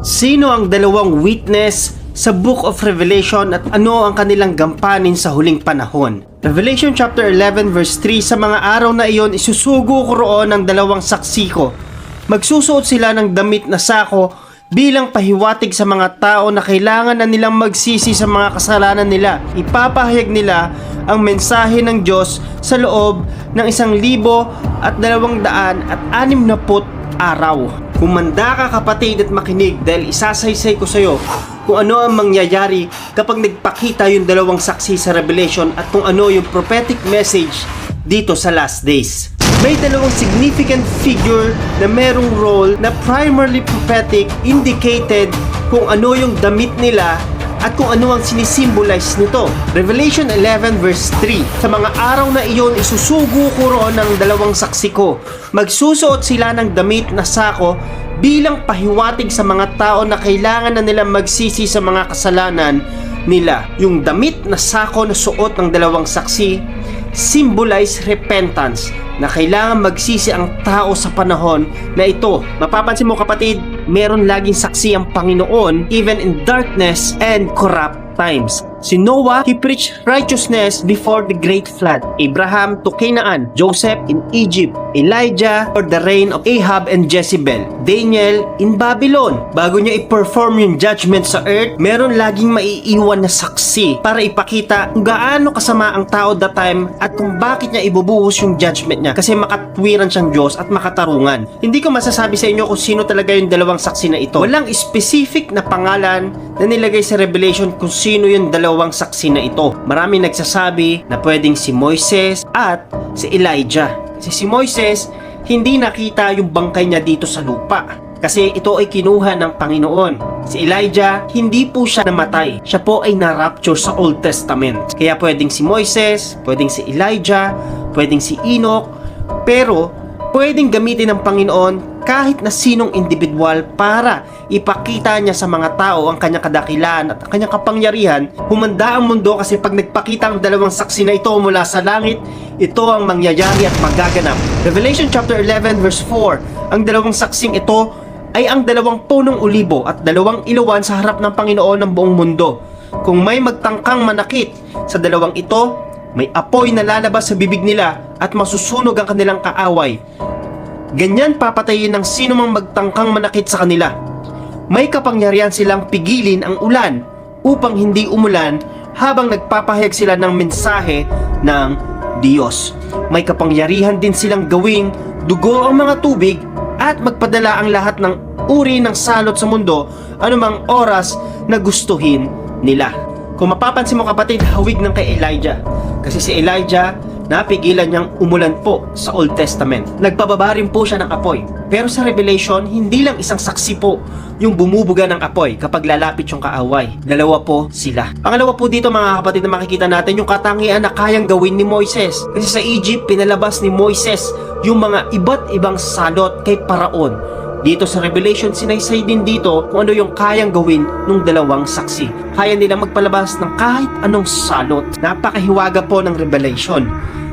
Sino ang dalawang witness sa Book of Revelation at ano ang kanilang gampanin sa huling panahon? Revelation chapter 11 verse 3 Sa mga araw na iyon isusugo ko roon ang dalawang saksi ko. Magsusuot sila ng damit na sako bilang pahiwatig sa mga tao na kailangan na nilang magsisi sa mga kasalanan nila. Ipapahayag nila ang mensahe ng Diyos sa loob ng isang libo at dalawang daan at anim na put araw. Kumanda ka kapatid at makinig dahil isasaysay ko sa iyo kung ano ang mangyayari kapag nagpakita yung dalawang saksi sa Revelation at kung ano yung prophetic message dito sa last days. May dalawang significant figure na merong role na primarily prophetic indicated kung ano yung damit nila at kung ano ang sinisimbolize nito. Revelation 11 verse 3 Sa mga araw na iyon isusugo ko roon ng dalawang saksi ko. Magsusuot sila ng damit na sako bilang pahiwatig sa mga tao na kailangan na nila magsisi sa mga kasalanan nila. Yung damit na sako na suot ng dalawang saksi symbolize repentance na kailangan magsisi ang tao sa panahon na ito. Mapapansin mo kapatid, meron laging saksi ang Panginoon even in darkness and corrupt times. Si Noah, he preached righteousness before the great flood. Abraham to Canaan, Joseph in Egypt, Elijah for the reign of Ahab and Jezebel, Daniel in Babylon. Bago niya i-perform yung judgment sa earth, meron laging maiiwan na saksi para ipakita kung gaano kasama ang tao that time at kung bakit niya ibubuhos yung judgment niya kasi makatwiran siyang Diyos at makatarungan. Hindi ko masasabi sa inyo kung sino talaga yung dalawang saksi na ito. Walang specific na pangalan na nilagay sa Revelation kung sino yung dalawang saksi na ito. Marami nagsasabi na pwedeng si Moises at si Elijah. Kasi si Moises, hindi nakita yung bangkay niya dito sa lupa. Kasi ito ay kinuha ng Panginoon. Si Elijah, hindi po siya namatay. Siya po ay na-rapture sa Old Testament. Kaya pwedeng si Moises, pwedeng si Elijah, pwedeng si Enoch, pero pwedeng gamitin ng Panginoon kahit na sinong individual para ipakita niya sa mga tao ang kanyang kadakilaan at ang kanyang kapangyarihan. Humanda ang mundo kasi pag nagpakita ang dalawang saksi na ito mula sa langit, ito ang mangyayari at magaganap. Revelation chapter 11 verse 4, ang dalawang saksing ito ay ang dalawang punong ulibo at dalawang ilawan sa harap ng Panginoon ng buong mundo. Kung may magtangkang manakit sa dalawang ito, may apoy na lalabas sa bibig nila at masusunog ang kanilang kaaway. Ganyan papatayin ng sino mang magtangkang manakit sa kanila. May kapangyarihan silang pigilin ang ulan upang hindi umulan habang nagpapahayag sila ng mensahe ng Diyos. May kapangyarihan din silang gawing dugo ang mga tubig at magpadala ang lahat ng uri ng salot sa mundo anumang oras na gustuhin nila. Kung mapapansin mo kapatid, hawig ng kay Elijah. Kasi si Elijah, napigilan niyang umulan po sa Old Testament. Nagpababa rin po siya ng apoy. Pero sa Revelation, hindi lang isang saksi po yung bumubuga ng apoy kapag lalapit yung kaaway. Dalawa po sila. Pangalawa po dito mga kapatid na makikita natin yung katangian na kayang gawin ni Moises. Kasi sa Egypt, pinalabas ni Moises yung mga iba't ibang salot kay Paraon. Dito sa Revelation, sinaysay din dito kung ano yung kayang gawin ng dalawang saksi. Kaya nila magpalabas ng kahit anong salot. Napakahiwaga po ng Revelation.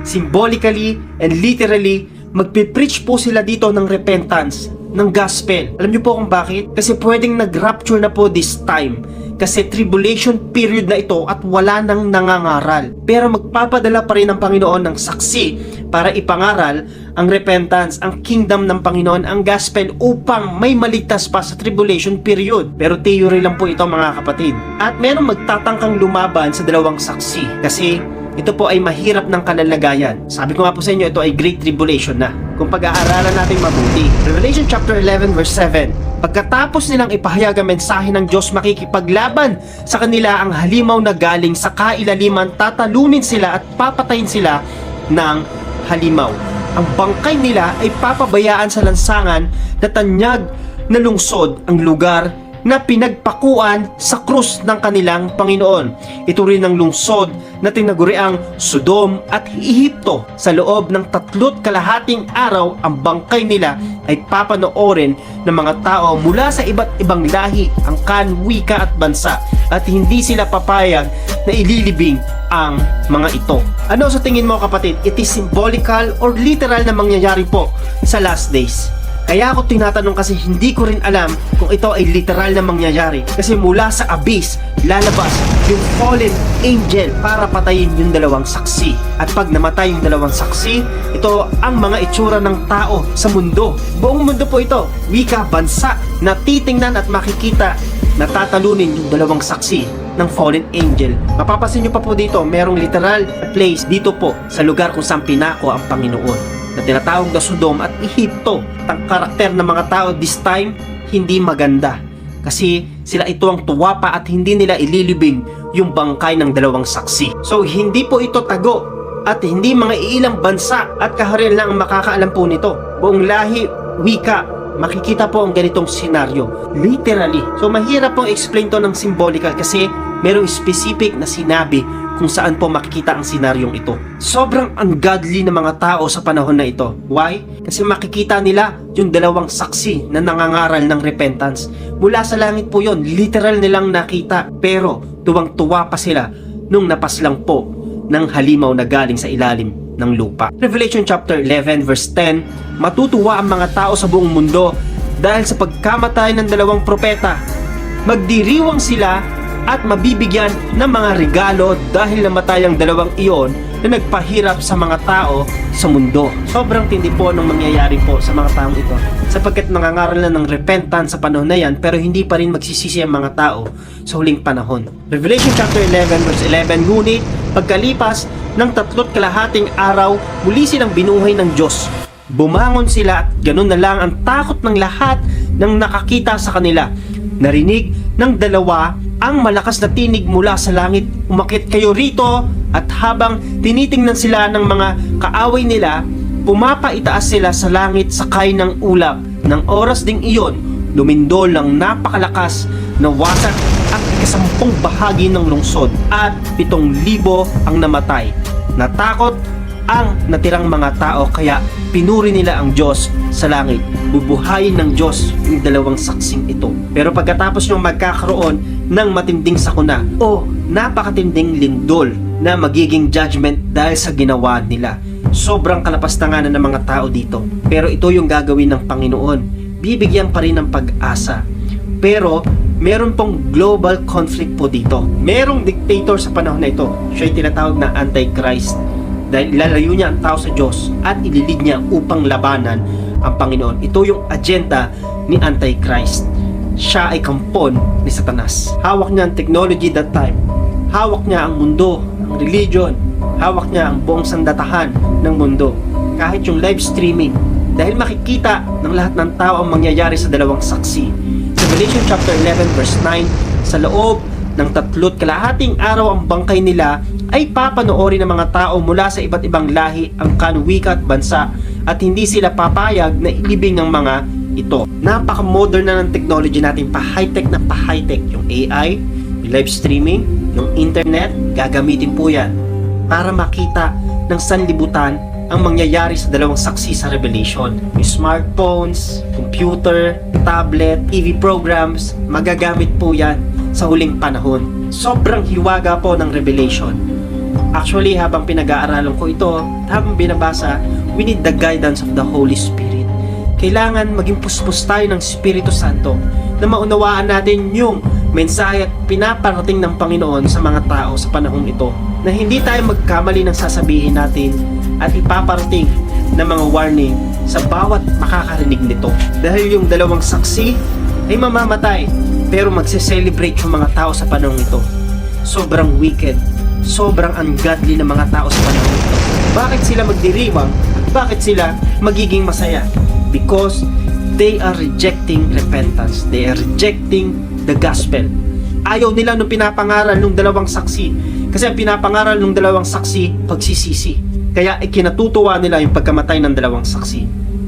Symbolically and literally, magpipreach po sila dito ng repentance, ng gospel. Alam niyo po kung bakit? Kasi pwedeng nag-rapture na po this time. Kasi tribulation period na ito at wala nang nangangaral. Pero magpapadala pa rin ang Panginoon ng saksi para ipangaral ang repentance, ang kingdom ng Panginoon, ang gospel upang may maligtas pa sa tribulation period. Pero theory lang po ito mga kapatid. At merong magtatangkang lumaban sa dalawang saksi kasi ito po ay mahirap ng kalalagayan. Sabi ko nga po sa inyo, ito ay great tribulation na. Kung pag-aaralan natin mabuti. Revelation chapter 11 verse 7. Pagkatapos nilang ipahayag ang mensahe ng Diyos makikipaglaban sa kanila ang halimaw na galing sa kailaliman, tatalunin sila at papatayin sila ng halimaw. Ang bangkay nila ay papabayaan sa lansangan na tanyag na lungsod ang lugar na pinagpakuan sa krus ng kanilang Panginoon. Ito rin ang lungsod na tinaguriang Sodom at Ehipto. Sa loob ng tatlot kalahating araw, ang bangkay nila ay papanoorin ng mga tao mula sa iba't ibang lahi, angkan, wika at bansa at hindi sila papayag na ililibing ang mga ito. Ano sa tingin mo kapatid? It is symbolical or literal na mangyayari po sa last days? Kaya ako tinatanong kasi hindi ko rin alam kung ito ay literal na mangyayari. Kasi mula sa abyss, lalabas yung fallen angel para patayin yung dalawang saksi. At pag namatay yung dalawang saksi, ito ang mga itsura ng tao sa mundo. Buong mundo po ito, wika, bansa, na titingnan at makikita na tatalunin yung dalawang saksi ng fallen angel. Mapapasin nyo pa po dito, merong literal place dito po sa lugar kung saan pinako ang Panginoon na tinatawag na Sodom at Ehipto. Ang karakter ng mga tao this time, hindi maganda. Kasi sila ito ang tuwapa at hindi nila ililibing yung bangkay ng dalawang saksi. So hindi po ito tago at hindi mga iilang bansa at kaharian lang ang makakaalam po nito. Buong lahi, wika, makikita po ang ganitong senaryo. Literally. So mahirap pong explain to ng symbolical kasi merong specific na sinabi kung saan po makikita ang senaryong ito. Sobrang ungodly na mga tao sa panahon na ito. Why? Kasi makikita nila yung dalawang saksi na nangangaral ng repentance. Mula sa langit po yon, literal nilang nakita. Pero tuwang-tuwa pa sila nung napaslang po ng halimaw na galing sa ilalim ng lupa. Revelation chapter 11 verse 10, matutuwa ang mga tao sa buong mundo dahil sa pagkamatay ng dalawang propeta. Magdiriwang sila at mabibigyan ng mga regalo dahil namatay ang dalawang iyon na nagpahirap sa mga tao sa mundo. Sobrang tindi po ng mangyayari po sa mga taong ito sapagkat nangangaral na ng repentance sa panahon na yan pero hindi pa rin magsisisi ang mga tao sa huling panahon. Revelation chapter 11 verse 11 Ngunit pagkalipas ng tatlot kalahating araw muli silang binuhay ng Diyos. Bumangon sila at ganun na lang ang takot ng lahat ng nakakita sa kanila. Narinig ng dalawa ang malakas na tinig mula sa langit. Umakit kayo rito at habang tinitingnan sila ng mga kaaway nila, pumapaitaas sila sa langit sakay ng ulap. Nang oras ding iyon, lumindol ng napakalakas na wasak at ikasampung bahagi ng lungsod at pitong libo ang namatay. Natakot ang natirang mga tao kaya pinuri nila ang Diyos sa langit. Bubuhayin ng Diyos yung dalawang saksing ito. Pero pagkatapos nyo magkakaroon ng matinding sakuna o napakatinding lindol na magiging judgment dahil sa ginawa nila. Sobrang kalapastanganan ng mga tao dito. Pero ito yung gagawin ng Panginoon. Bibigyan pa rin ng pag-asa. Pero meron pong global conflict po dito. Merong dictator sa panahon na ito. Siya yung tinatawag na Antichrist dahil ilalayo niya ang tao sa Diyos at ililid niya upang labanan ang Panginoon. Ito yung agenda ni Antichrist. Siya ay kampon ni Satanas. Hawak niya ang technology that time. Hawak niya ang mundo, ang religion. Hawak niya ang buong sandatahan ng mundo. Kahit yung live streaming. Dahil makikita ng lahat ng tao ang mangyayari sa dalawang saksi. Revelation chapter 11 verse 9, sa loob ng tatlot kalahating araw ang bangkay nila ay papanoorin ng mga tao mula sa iba't ibang lahi ang kanwika at bansa at hindi sila papayag na ilibing ng mga ito. Napaka-modern na ng technology natin, pa-high-tech na pa-high-tech. Yung AI, live streaming, yung internet, gagamitin po yan para makita ng sanlibutan ang mangyayari sa dalawang saksi sa Revelation. Yung smartphones, computer, tablet, TV programs, magagamit po yan sa huling panahon. Sobrang hiwaga po ng Revelation. Actually, habang pinag-aaralan ko ito, habang binabasa, we need the guidance of the Holy Spirit. Kailangan maging puspos tayo ng Espiritu Santo na maunawaan natin yung mensahe at pinaparating ng Panginoon sa mga tao sa panahong ito na hindi tayo magkamali ng sasabihin natin at ipaparating ng mga warning sa bawat makakarinig nito. Dahil yung dalawang saksi ay mamamatay pero magse-celebrate yung mga tao sa panahong ito. Sobrang wicked, sobrang ungodly ng mga tao sa panahon ito. Bakit sila magdiriwang? Bakit sila magiging masaya? Because they are rejecting repentance. They are rejecting the gospel. Ayaw nila nung pinapangaral nung dalawang saksi. Kasi ang pinapangaral nung dalawang saksi, pagsisisi. Kaya ikinatutuwa nila yung pagkamatay ng dalawang saksi.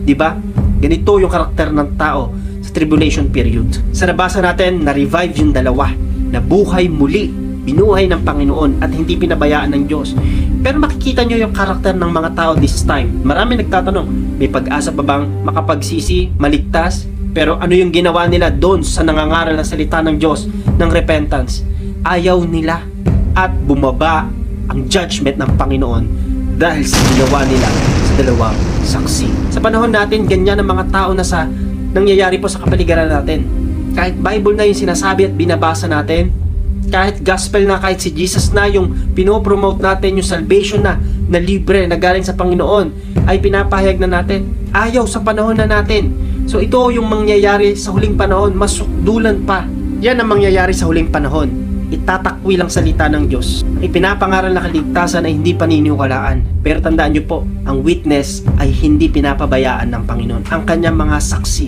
Di ba? Ganito yung karakter ng tao sa tribulation period. Sa nabasa natin, na-revive yung dalawa. Nabuhay muli. Binuhay ng Panginoon at hindi pinabayaan ng Diyos. Pero makikita nyo yung karakter ng mga tao this time. Marami nagtatanong, may pag-asa pa bang makapagsisi, maligtas? Pero ano yung ginawa nila doon sa nangangaral na salita ng Diyos ng repentance? Ayaw nila at bumaba ang judgment ng Panginoon dahil sa ginawa nila sa dalawang saksi. Sa panahon natin, ganyan ang mga tao na sa nangyayari po sa kapaligiran natin. Kahit Bible na yung sinasabi at binabasa natin, kahit gospel na, kahit si Jesus na yung pinopromote natin, yung salvation na, na libre, na galing sa Panginoon, ay pinapahayag na natin. Ayaw sa panahon na natin. So ito yung mangyayari sa huling panahon, masukdulan pa. Yan ang mangyayari sa huling panahon itatakwi lang salita ng Diyos. Ang ipinapangaral na kaligtasan ay hindi paniniwalaan. Pero tandaan niyo po, ang witness ay hindi pinapabayaan ng Panginoon. Ang kanyang mga saksi.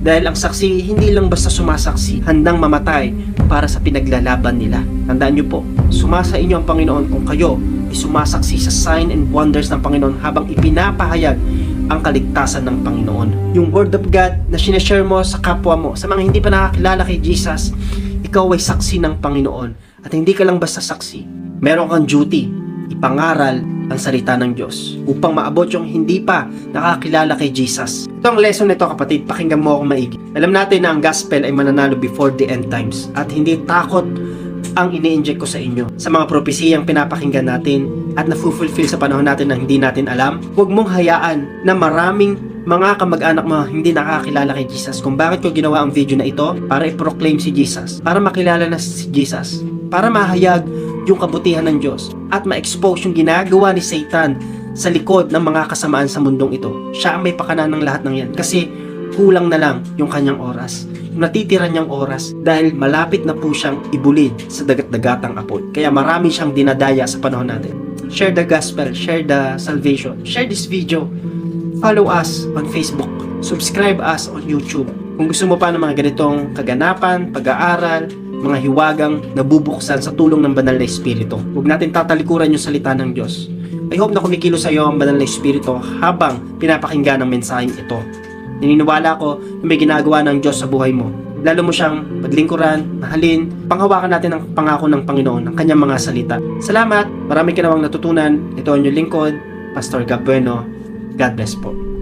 Dahil ang saksi hindi lang basta sumasaksi, handang mamatay para sa pinaglalaban nila. Tandaan niyo po, sumasa inyo ang Panginoon kung kayo ay sumasaksi sa sign and wonders ng Panginoon habang ipinapahayag ang kaligtasan ng Panginoon. Yung word of God na sineshare mo sa kapwa mo, sa mga hindi pa nakakilala kay Jesus, ikaw ay saksi ng Panginoon at hindi ka lang basta saksi. Meron kang duty, ipangaral ang salita ng Diyos upang maabot yung hindi pa nakakilala kay Jesus. Ito ang lesson nito kapatid, pakinggan mo ako maigi. Alam natin na ang gospel ay mananalo before the end times at hindi takot ang ini-inject ko sa inyo sa mga propesiyang pinapakinggan natin at na-fulfill sa panahon natin na hindi natin alam. Huwag mong hayaan na maraming mga kamag-anak mo hindi nakakilala kay Jesus. Kung bakit ko ginawa ang video na ito para i-proclaim si Jesus, para makilala na si Jesus, para mahayag yung kabutihan ng Diyos at ma-expose yung ginagawa ni Satan sa likod ng mga kasamaan sa mundong ito. Siya ang may pakanan ng lahat ng yan kasi kulang na lang yung kanyang oras. Yung natitira niyang oras dahil malapit na po siyang ibulid sa dagat-dagatang apoy. Kaya marami siyang dinadaya sa panahon natin. Share the gospel, share the salvation, share this video. Follow us on Facebook. Subscribe us on YouTube. Kung gusto mo pa ng mga ganitong kaganapan, pag-aaral, mga hiwagang nabubuksan sa tulong ng banal na Espiritu. Huwag natin tatalikuran yung salita ng Diyos. I hope na kumikilo sa iyo ang banal na Espiritu habang pinapakinggan ang mensaheng ito. Naniniwala ko na may ginagawa ng Diyos sa buhay mo. Lalo mo siyang paglingkuran, mahalin, panghawakan natin ang pangako ng Panginoon, ng kanyang mga salita. Salamat! Marami ka natutunan. Ito ang inyong lingkod, Pastor Gab Bueno. God bless po.